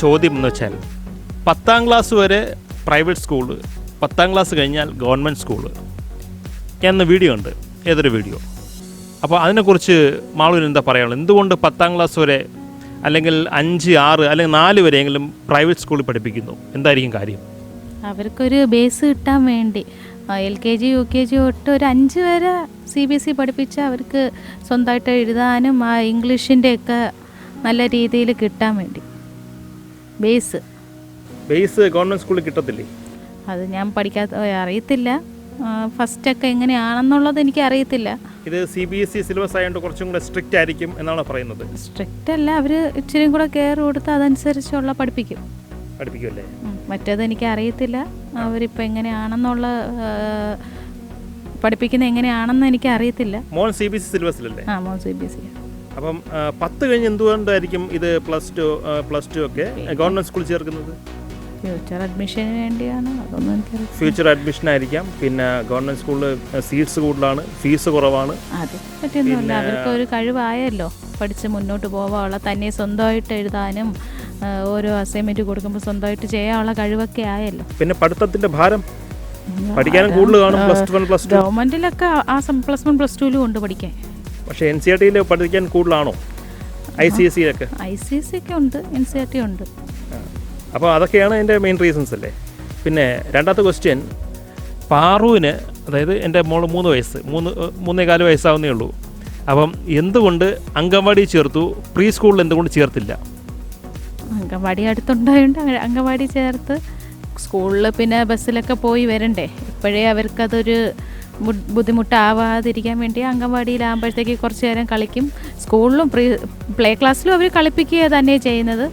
ചോദ്യം എന്ന് വെച്ചാൽ പത്താം ക്ലാസ് വരെ പ്രൈവറ്റ് സ്കൂൾ പത്താം ക്ലാസ് കഴിഞ്ഞാൽ ഗവൺമെന്റ് സ്കൂൾ എന്ന വീഡിയോ ഉണ്ട് ഏതൊരു വീഡിയോ. അപ്പോൾ അതിനെക്കുറിച്ച് മാളൂരിന് എന്താ പറയാനുള്ളത്? എന്തുകൊണ്ട് പത്താം ക്ലാസ് വരെ അല്ലെങ്കിൽ അഞ്ച് ആറ് അല്ലെങ്കിൽ നാല് വരെയെങ്കിലും പ്രൈവറ്റ് സ്കൂളിൽ പഠിപ്പിക്കുന്നു? എന്തായിരിക്കും കാര്യം? അവർക്കൊരു ബേസ് കിട്ടാൻ വേണ്ടി. L K G U K G തൊട്ട് ഒരു അഞ്ച് വരെ സി ബി എസ് ഇ പഠിപ്പിച്ചാൽ അവർക്ക് സ്വന്തമായിട്ട് എഴുതാനും ആ ഇംഗ്ലീഷിന്റെ ഒക്കെ നല്ല രീതിയിൽ കിട്ടാൻ വേണ്ടി. ബേസ് ബേസ് ഗവൺമെന്റ് സ്കൂളിൽ കിട്ടത്തില്ലേ? അത് ഞാൻ പഠിക്കാത്ത അറിയത്തില്ല. ഫസ്റ്റ് ഒക്കെ എങ്ങനെയാണെന്നുള്ളത് എനിക്ക് അറിയത്തില്ല. ഇത് C B S E syllabus ആയതുകൊണ്ട് കുറച്ചും കൂടെ സ്ട്രിക്റ്റ് ആയിരിക്കും എന്നാണ് പറയുന്നത്? സ്ട്രിക്റ്റ് അല്ല അവർ ഇച്ചിരി കൂടെ കെയർ കൊടുത്ത് അതനുസരിച്ചുള്ള പഠിപ്പിക്കും. പഠിപ്പിക്കുമല്ലേ. മറ്റേത് എനിക്ക് അറിയത്തില്ല. അവരിപ്പോൾ എങ്ങനെയാണെന്നുള്ള പഠിപ്പിക്കുന്നത് എങ്ങനെയാണെന്ന് എനിക്ക് അറിയത്തില്ല. മോൻ സി ബി എസ് ഇ സിലബസിലല്ലേ ആ മോൻ സി ബി എസ് സി അപ്പം പത്ത് കഴിഞ്ഞ് എന്തുകൊണ്ടായിരിക്കും ഇത് പ്ലസ് ടു പ്ലസ് ടു ഒക്കെ ഗവൺമെന്റ് സ്കൂളിൽ ചേർക്കുന്നത്? ഫ്യൂച്ചർ അഡ്മിഷന് വേണ്ടിയാണ്. അതൊന്നും എനിക്കറിയാം ഫ്യൂച്ചർ അഡ്മിഷൻ ആയിരിക്കാം. പിന്നെ ഗവൺമെന്റ് സ്കൂളിൽ സീറ്റ്സ് കൂടുതലാണ് ഫീസ് കുറവാണ്. അത് പറ്റിയൊന്നുമില്ല. അവർക്ക് ഒരു കഴിവായല്ലോ. പഠിച്ച് മുന്നോട്ട് പോവാനുള്ള തന്നെ സ്വന്തമായിട്ട് എഴുതാനും ഓരോ അസൈൻമെന്റ് കൊടുക്കുമ്പോൾ സ്വന്തമായിട്ട് ചെയ്യാനുള്ള കഴിവൊക്കെ ആയല്ലോ. പിന്നെ പഠിത്തത്തിന്റെ ഭാരം പഠിക്കാനും കൂടുതൽ കാണും പ്ലസ് വൺ പ്ലസ് ടു. ഗവൺമെന്റിലൊക്കെ ആ പ്ലസ് വൺ പ്ലസ് ടുവിലും ഉണ്ട് പഠിക്കാൻ. പക്ഷേ എൻ സി ആർ ടിയിൽ പഠിക്കാൻ കൂടുതലാണോ? ഐ സി എസ് സിയിലൊക്കെ ഐ സി എസ് സി ഒക്കെ ഉണ്ട് എൻ സി ആർ ടി ഉണ്ട്. അപ്പോൾ അതൊക്കെയാണ് എന്റെ മെയിൻ റീസൺസ് അല്ലേ? പിന്നെ രണ്ടാമത്തെ ക്വസ്റ്റ്യൻ പാറുവിന് അതായത് എന്റെ മോൾ മൂന്ന് വയസ്സ് മൂന്ന് മൂന്നേ മൂന്നേകാൽ വയസ്സാവുന്നേ ഉള്ളൂ. അപ്പം എന്തുകൊണ്ട് അംഗൻവാടി ചേർത്തു പ്രീ സ്കൂളിൽ എന്തുകൊണ്ട് ചേർത്തില്ല? അംഗൻവാടി അടുത്തുണ്ടായതുകൊണ്ട് അംഗൻവാടി ചേർത്ത് സ്കൂളിൽ പിന്നെ ബസ്സിലൊക്കെ പോയി വരണ്ടേ? ഇപ്പോഴേ അവർക്കതൊരു ബുദ്ധിമുട്ടാവാതിരിക്കാൻ വേണ്ടി അംഗൻവാടിയിലാകുമ്പോഴത്തേക്ക് കുറച്ച് നേരം കളിക്കും. സ്കൂളിലും പ്രീ പ്ലേ ക്ലാസ്സിലും അവർ കളിപ്പിക്കുക തന്നെ ചെയ്യുന്നത്.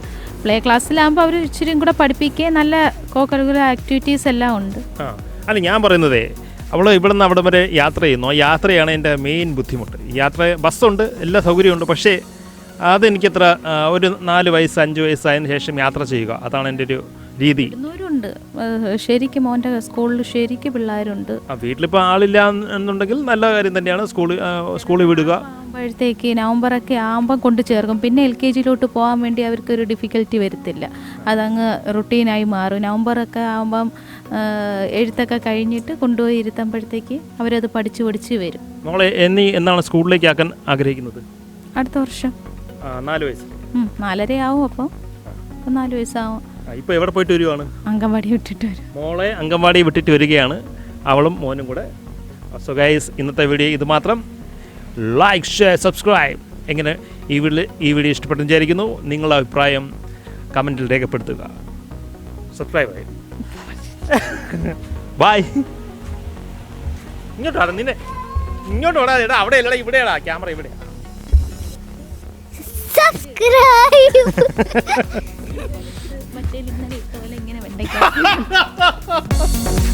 പ്ലേ ക്ലാസ്സിലാകുമ്പോൾ അവർ ഇച്ചിരി കൂടെ പഠിപ്പിക്കുക നല്ല കോ കരിക്കുലർ ആക്ടിവിറ്റീസ് എല്ലാം ഉണ്ട്. അല്ല ഞാൻ പറയുന്നതേ അവൾ ഇവിടെ നിന്ന് അവിടെ വരെ യാത്ര ചെയ്യുന്നു. ആ യാത്രയാണ് എന്റെ മെയിൻ ബുദ്ധിമുട്ട്. യാത്ര ബസ്സുണ്ട് എല്ലാ സൗകര്യമുണ്ട് പക്ഷേ അതെനിക്കത്ര ഒരു നാല് വയസ്സ് അഞ്ച് വയസ്സായതിനു ശേഷം യാത്ര ചെയ്യുക അതാണ് എന്റെ ഒരു രീതി. ഏഹ് ശരിക്കും മോന്റെ സ്കൂളിൽ ശരിക്കും പിള്ളേരുണ്ട്. വീട്ടിലിപ്പോൾ ആളില്ല എന്ന് എന്നുണ്ടെങ്കിൽ നല്ല കാര്യം തന്നെയാണ്. സ്കൂളിൽ സ്കൂളിൽ വിടുക. ആകുമ്പോഴത്തേക്ക് നവംബറൊക്കെ ആകുമ്പം കൊണ്ട് ചേർക്കും. പിന്നെ എൽ കെ ജിയിലോട്ട് പോകാൻ വേണ്ടി അവർക്കൊരു ഡിഫിക്കൽറ്റി വരത്തില്ല. അതങ്ങ് റുട്ടീനായി മാറും. നവംബറൊക്കെ ആകുമ്പം എഴുത്തൊക്കെ കഴിഞ്ഞിട്ട് കൊണ്ടുപോയി ഇരുത്തുമ്പോഴത്തേക്ക് അവരത് പഠിച്ചു പഠിച്ച് വരും. മോളെ എന്നീ എന്നാണ് സ്കൂളിലേക്ക് ആക്കാൻ ആഗ്രഹിക്കുന്നത്? അടുത്ത വർഷം. നാല് വയസ്സ്. നാലര ആവും അപ്പോൾ അപ്പം നാല് വയസ്സാവും. ഇപ്പോൾ എവിടെ പോയിട്ട് വരുവാണ്? അംഗൻവാടി വിട്ടിട്ട് വരും. മോളെ അംഗൻവാടി വിട്ടിട്ട് വരികയാണ്. അവളും മോനും കൂടെ. സോ ഗൈസ് ഇന്നത്തെ വീഡിയോ ഇത് മാത്രം. ലൈക്ക് ഷെയർ സബ്സ്ക്രൈബ് എങ്ങനെ ഈ വീഡിയോ ഈ വീഡിയോ ഇഷ്ടപ്പെട്ടെന്ന് വിചാരിക്കുന്നു. നിങ്ങളുടെ അഭിപ്രായം കമന്റിൽ രേഖപ്പെടുത്തുക. സബ്സ്ക്രൈബ് ആയി. ബൈ ഇങ്ങോട്ട് വാടാ നിന്നെ. ഇങ്ങോട്ട് വാടാ എടാ അവിടെ അല്ലടാ ഇവിടെയാടാ ക്യാമറ ഇവിടെയാ. Subscribe. മറ്റേ ഇന്നലെ ഇട്ട പോലെ ഇങ്ങനെ വെണ്ടയ്ക്ക.